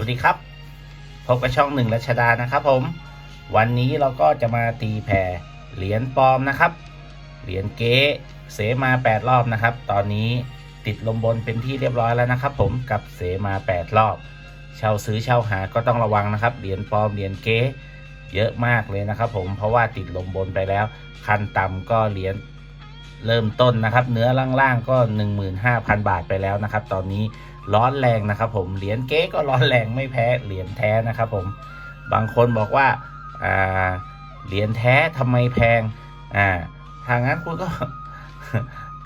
วัสดีครับ พบกับช่องหนึ่งรัชดานะครับผม วันนี้เราก็จะมาตีแผ่เหรียญปลอมนะครับ เหรียญเก๊เสมา 8 รอบนะครับ ตอนนี้ติดลมบนเป็นที่เรียบร้อยแล้วนะครับ ผมกับเสมา 8 รอบ เช่าซื้อเช่าหาก็ต้องระวังนะครับ เหรียญปลอมเหรียญเก๊เยอะมากเลยนะครับ ผมเพราะว่าติดลมบนไปแล้ว คันต่ำก็เหรียญเริ่มต้นนะครับ เนื้อล่างๆก็ 15,000 บาทไปแล้วนะครับ ตอนนี้ ร้อนแรงนะครับ ผมเหรียญเก๊ก็ร้อนแรงไม่แพ้เหรียญแท้นะครับ ผมบางคนบอกว่าเหรียญแท้ทำไมแพงอ่าทางนั้นคุณก็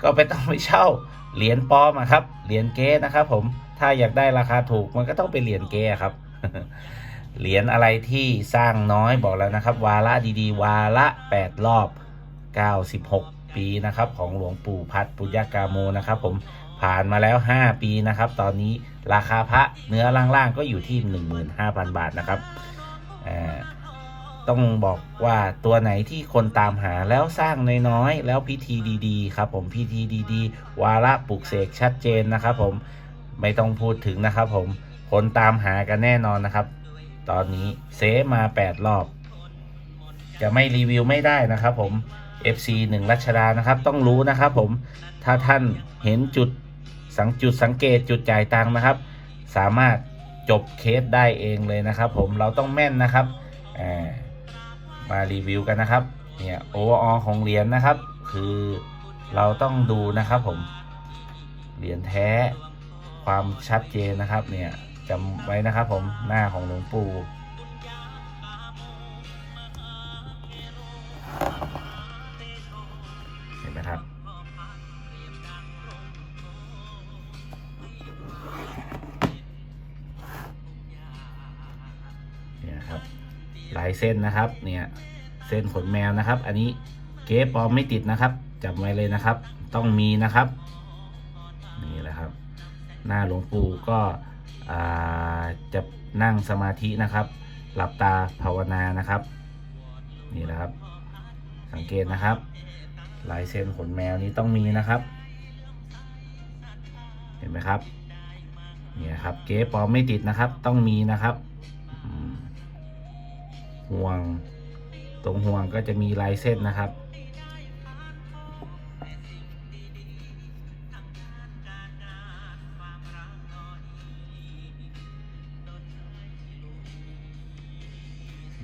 ก็ไปต้องไปเช่าเหรียญปลอมครับเหรียญเก๊นะครับ ผมถ้าอยากได้ราคาถูกมันก็ต้องเป็นเหรียญเก๊ะครับเหรียญอะไรที่สร้างน้อยบอกแล้วนะครับ วาระดีๆ วาระ 8 รอบ 96 ปีนะครับ ของหลวงปู่พัดปุญญากาโมนะครับ ผม ผ่านมาแล้ว 5 ปีนะครับ ตอนนี้ราคาพระเนื้อล่างๆก็อยู่ที่ 15,000 บาทนะครับต้องบอกว่าตัวไหนที่คนตามหาแล้วสร้างน้อยๆแล้วพิธีดีๆ ครับ ผมพิธีดีๆ วาระปลุกเสกชัดเจนนะครับ ผมไม่ต้องพูดถึงนะครับ ผมคนตามหากันแน่นอนนะครับ ตอนนี้เซฟมา 8 รอบ จะไม่รีวิวไม่ได้นะครับ ผม FC 1 รัชดานะครับ ต้องรู้นะครับ ผมถ้าท่านเห็นจุด สังจุดสังเกตจุดจ่ายตังค์นะครับ สามารถจบเคสได้เองเลยนะครับ ผมเราต้องแม่นนะครับมารีวิวกันนะครับเนี่ยโอเวอร์อของเหรียญนะครับ คือเราต้องดูนะครับผมเหรียญแท้ความชัดเจนนะครับ เนี่ยจำไว้นะครับผมหน้าของหลวงปู่ ลายเส้นนะครับ เนี่ยเส้นขนแมวนะครับ อันนี้เก๊ปลอมไม่ติดนะครับจำไว้เลยนะครับ ต้องมีนะครับ นี่แหละครับ หน้าหลวงปู่ก็จะนั่งสมาธินะครับ หลับตาภาวนานะครับ นี่นะครับ สังเกตนะครับ ลายเส้นขนแมวนี้ต้องมีนะครับ เห็นไหมครับเนี่ยครับ เก๊ปลอมไม่ติดนะครับ ต้องมีนะครับ ห่วง ตรงห่วงก็จะมีลายเส้นนะครับ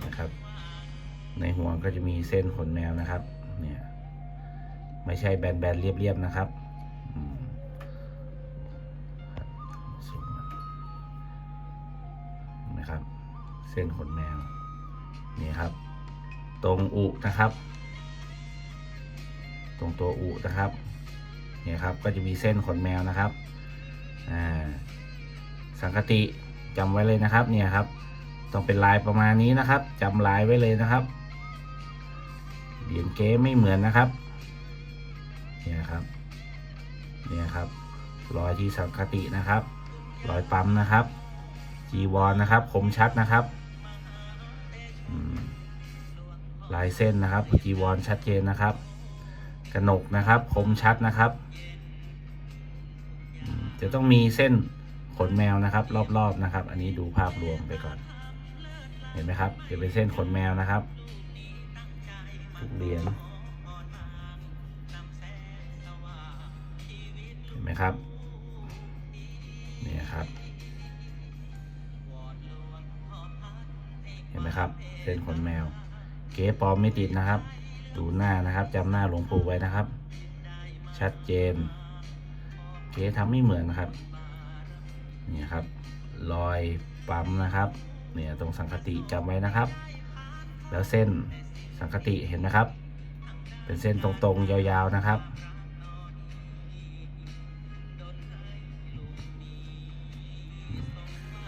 นะครับ ในห่วงก็จะมีเส้นขนแมวนะครับ เนี่ย ไม่ใช่แบนๆเรียบๆนะครับนะครับ เส้นขนแมว นี่ครับ ตรงอุนะครับ ตรงตัวอุนะครับเนี่ยครับก็จะมีเส้นขนแมวนะครับสังคติจำไว้เลยนะครับเนี่ยครับ ต้องเป็นลายประมาณนี้นะครับจำลายไว้เลยนะครับเหรียญเก๊ไม่เหมือนนะครับเนี่ยครับเนี่ยครับรอยที่สังคตินะครับรอยปั๊มนะครับจีวรนะครับคมชัดนะครับ ลายเส้นนะครับจีวรชัดเจนนะครับ กระหนกนะครับคมชัดนะครับ จะต้องมีเส้นขนแมวนะครับ รอบๆนะครับ อันนี้ดูภาพรวมไปก่อน เห็นไหมครับจะเป็นเส้นขนแมวนะครับทุกเหรียญเห็นไหมครับเนี่ยครับ ห็นไหมครับเส้นขนแมว เก๊ปลอมไม่ติดนะครับ ดูหน้านะครับจำหน้าหลวงปู่ไว้นะครับ ชัดเจน เก๊ทำไม่เหมือนนะครับนี่ครับ รอยปั๊มนะครับเนี่ยตรงสังคติจำไว้นะครับ แล้วเส้นสังคติเห็นไหมครับ เป็นเส้นตรงๆยาวๆนะครับ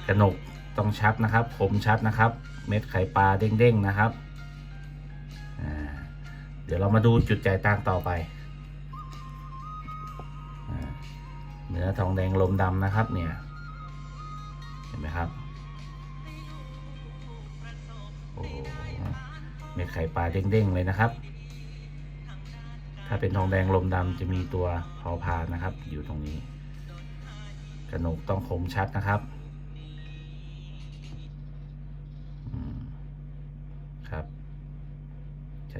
กระหนกต้องชัดนะครับคมชัดนะครับ เม็ดไข่ปลาเด้งๆนะครับ เดี๋ยวเรามาดูจุดจ่ายตังต่อไปเนื้อทองแดงลมดำนะครับเนี่ย เห็นไหมครับ โอ้เม็ดไข่ปลาเด้งๆเลยนะครับ ถ้าเป็นทองแดงลมดำจะมีตัวพอพานนะครับ อยู่ตรงนี้ กระหนกต้องคมชัดนะครับ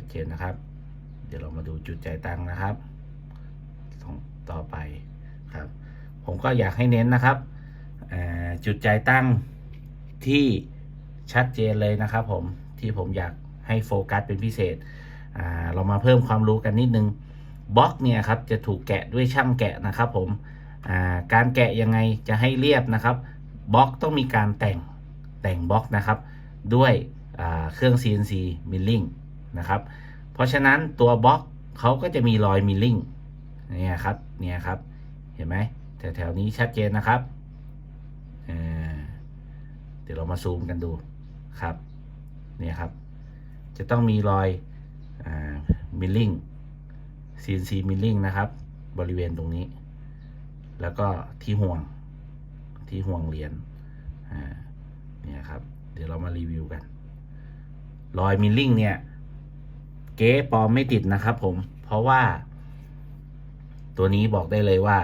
เจนนะครับ เดี๋ยวเรามาดูจุดจ่ายตังค์นะครับต่อไปครับ ผมก็อยากให้เน้นนะครับจุดจ่ายตังค์ที่ชัดเจนเลยนะครับ ผมที่ผมอยากให้โฟกัสเป็นพิเศษเรามาเพิ่มความรู้กันนิดนึงบล็อกเนี่ยครับจะถูกแกะด้วยช่างแกะนะครับ ผมการแกะยังไงจะให้เรียบนะครับบล็อกต้องมีการแต่งแต่งบล็อกนะครับ ด้วยเครื่อง CNC milling นะครับ เพราะฉะนั้นตัวบล็อกเขาก็จะมีรอย milling เนี่ยครับเนี่ยครับเห็นไหมแถวๆนี้ชัดเจนนะครับเเดี๋ยวเรามาซูมกันดูครับเนี่ยครับ จะต้องมีรอยอ่า milling CNC milling นะครับ บริเวณตรงนี้ แล้วก็ที่ห่วงที่ห่วงเหรียญเนี่ยครับ เดี๋ยวเรามารีวิวกันรอยมิลลิ่งเนี่ย เก๊ปลอมไม่ติดนะครับผม เพราะว่า ตัวนี้บอกได้เลยว่า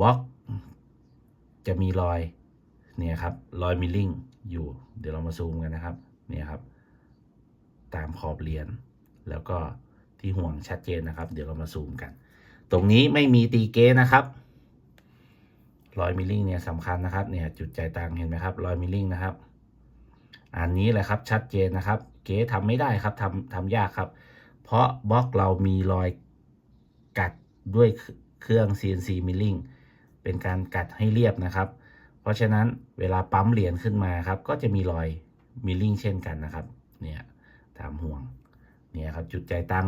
บล็อก จะมีรอยเนี่ยครับ รอยมิลลิ่งอยู่ เดี๋ยวเรามาซูมกันนะครับ เนี่ยครับ ตามขอบเหรียญแล้วก็ที่ห่วงชัดเจนนะครับ เดี๋ยวเรามาซูมกัน ตรงนี้ไม่มีตีเก๊นะครับรอยมิลลิ่งเนี่ยสำคัญนะครับ เนี่ยจุดใจ่ายตังเห็นไหมครับรอยมิลลิ่งนะครับ อันนี้แหละครับชัดเจนนะครับ เก๋ทำไม่ได้ครับทำทำยากครับ เพราะบล็อกเรามีรอยกัดด้วยเครื่อง CNC milling เป็นการกัดให้เรียบนะครับ เพราะฉะนั้นเวลาปั๊มเหรียญขึ้นมาครับ ก็จะมีรอย milling เช่นกันนะครับ เนี่ยตามห่วง เนี่ยครับจุดใจตัง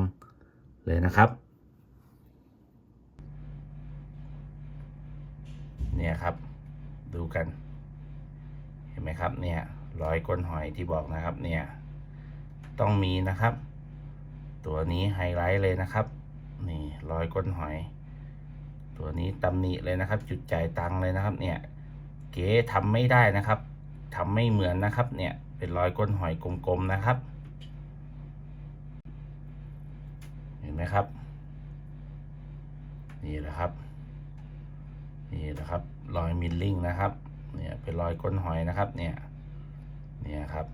เลยนะครับ เนี่ยครับดูกัน เห็นไหมครับเนี่ยรอยก้นหอยที่บอกนะครับเนี่ย ต้องมีนะครับ ตัวนี้ไฮไลท์เลยนะครับ นี่รอยก้นหอย ตัวนี้ตำหนิเลยนะครับ จุดจ่ายตังเลยนะครับ เนี่ย เก๋ทำไม่ได้นะครับทำไม่เหมือนนะครับ เนี่ย เป็นรอยก้นหอยกลมๆนะครับ เห็นไหมครับ นี่แหละครับ นี่แหละครับ รอยมิลลิ่งนะครับ เนี่ย เป็นรอยก้นหอยนะครับ เนี่ย เนี่ยครับ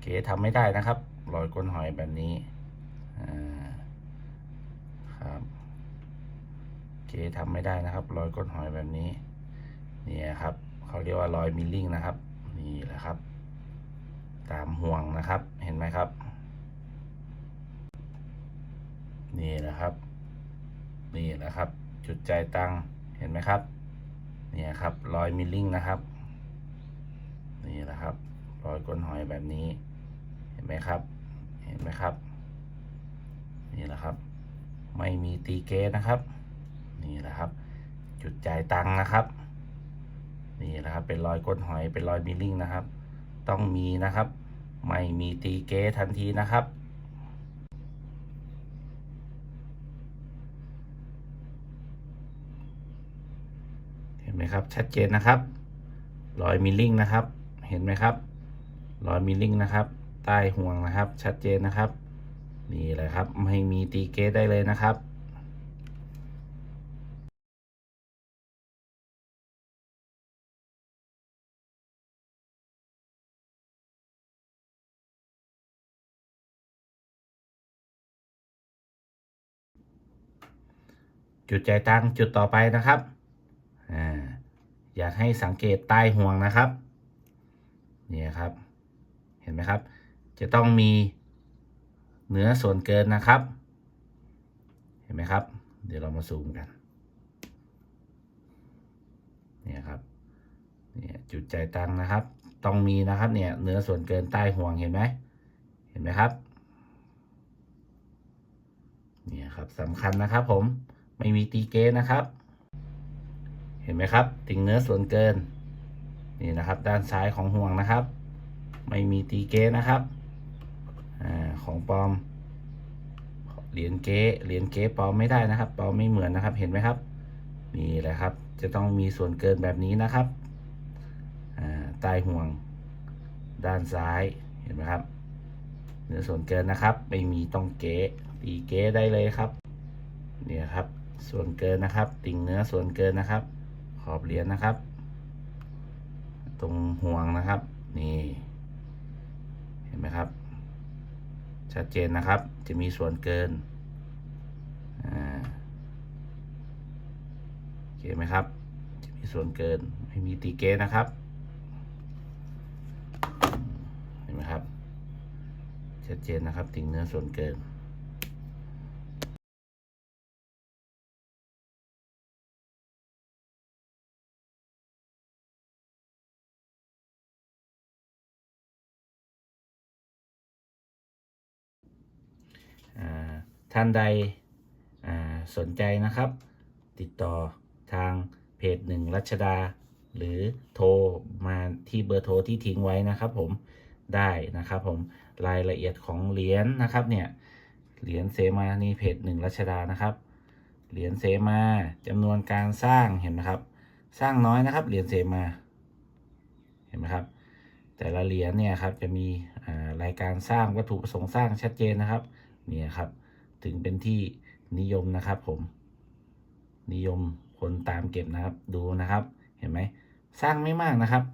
เก๋ทำไม่ได้นะครับรอยก้นหอยแบบนี้ครับเก๋ทำไม่ได้นะครับรอยก้นหอยแบบนี้เนี่ยครับเขาเรียกว่ารอยมิลลิ่งนะครับ นี่แหละครับ ตามห่วงนะครับเห็นไหมครับ นี่แหละครับ นี่แหละครับ จุดใจตังเห็นไหมครับเนี่ยครับรอยมิลลิ่งนะครับ นี่แหละครับรอยก้นหอยแบบนี้ ห็นไหมครับ เห็นไหมครับ นี่แหละครับ ไม่มีตีเกตนะครับ นี่แหละครับ จุดจ่ายตังค์นะครับ นี่แหละครับ เป็นรอยก้นหอยเป็นรอยมิลลิ่งนะครับ ต้องมีนะครับ ไม่มีตีเกตทันทีนะครับเห็นไหมครับ ชัดเจนนะครับรอยมิลลิ่งนะครับ เห็นไหมครับรอยมิลลิ่งนะครับ ใต้ห่วงนะครับ ชัดเจนนะครับนี่แหละครับ ไม่มีตีเกตได้เลยนะครับจุดใจายตังจุดต่อไปนะครับ อ่า อยากให้สังเกตใต้ห่วงนะครับ นี่ครับ เห็นไหมครับ จะต้องมีเนื้อส่วนเกินนะครับ เห็นไหมครับ เดี๋ยวเรามาซูมกันเนี่ยครับเนี่ยจุดใจตังนะครับ ต้องมีนะครับเนี่ยเนื้อส่วนเกินใต้ห่วงเห็นไหมเห็นไหมครับเนี่ยครับสำคัญนะครับ ผมไม่มีตีเกนนะครับ เห็นไหมครับติ่งเนื้อส่วนเกินนี่นะครับ ด้านซ้ายของห่วงนะครับ ไม่มีตีเกนนะครับ ของปลอม เหรียญเก๊เหรียญเก๊ปลอมไม่ได้นะครับปลอมไม่เหมือนนะครับเห็นไหมครับนี่แหละครับ จะต้องมีส่วนเกินแบบนี้นะครับใต้ห่วงด้านซ้ายเห็นไหมครับเนื้อส่วนเกินนะครับ ไม่มีต้องเก๊ตีเก๊ได้เลยครับเนี่ยครับส่วนเกินนะครับ ติ่งเนื้อส่วนเกินนะครับ ขอบเหรียญนะครับ ตรงห่วงนะครับ นี่ เห็นไหมครับ ชัดเจนนะครับ จะมีส่วนเกินอ่าโอเคไหมครับ จะมีส่วนเกิน ไม่มีตีเกตนะครับ เห็นไหมครับ ชัดเจนนะครับติ่งเนื้อส่วนเกิน ท่านใดสนใจนะครับ ติดต่อทางเพจหนึ่งรัชดา หรือโทรมาที่เบอร์โทรที่ทิ้งไว้นะครับผมได้นะครับผมรายละเอียดของเหรียญนะครับเนี่ยเหรียญเสมานี่เพจหนึ่งรัชดานะครับเหรียญเสมาจำนวนการสร้างเห็นไหมครับ สร้างน้อยนะครับเหรียญเสมาเห็นไหมครับ แต่ละเหรียญเนี่ยครับจะมีรายการสร้างวัตถุประสงค์สร้างชัดเจนนะครับเนี่ยครับ ถึงเป็นที่นิยมนะครับผม นิยมคนตามเก็บนะครับ ดูนะครับ เห็นไหม สร้างไม่มากนะครับ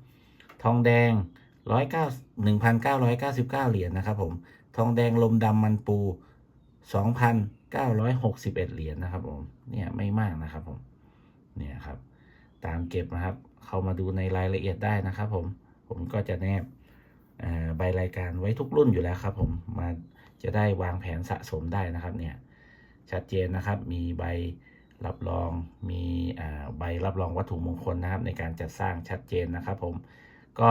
ทองแดงร้อยเก้าหนึ่งพันเก้าร้อยเก้าสิบเก้าเหรียญนะครับผม ทองแดงลมดำมันปูสองพันเก้าร้อยหกสิบเอ็ดเหรียญนะครับผม เนี่ยไม่มากนะครับผม เนี่ยครับ ตามเก็บนะครับ เข้ามาดูในรายละเอียดได้นะครับผม ผมก็จะแนบใบรายการไว้ทุกรุ่นอยู่แล้วครับผม มา จะได้วางแผนสะสมได้นะครับเนี่ยชัดเจนนะครับมีใบรับรองมีอ่าใบรับรองวัตถุมงคลนะครับ ในการจัดสร้างชัดเจนนะครับผมก็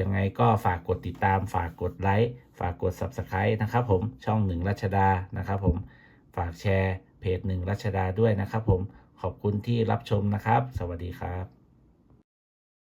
ยังไงก็ฝากกดติดตามฝากกดไลค์ฝากกด Subscribe นะครับผมช่องหนึ่งรัชดานะครับผมฝากแชร์เพจหนึ่งรัชดาด้วยนะครับผมขอบคุณที่รับชมนะครับ สวัสดีครับ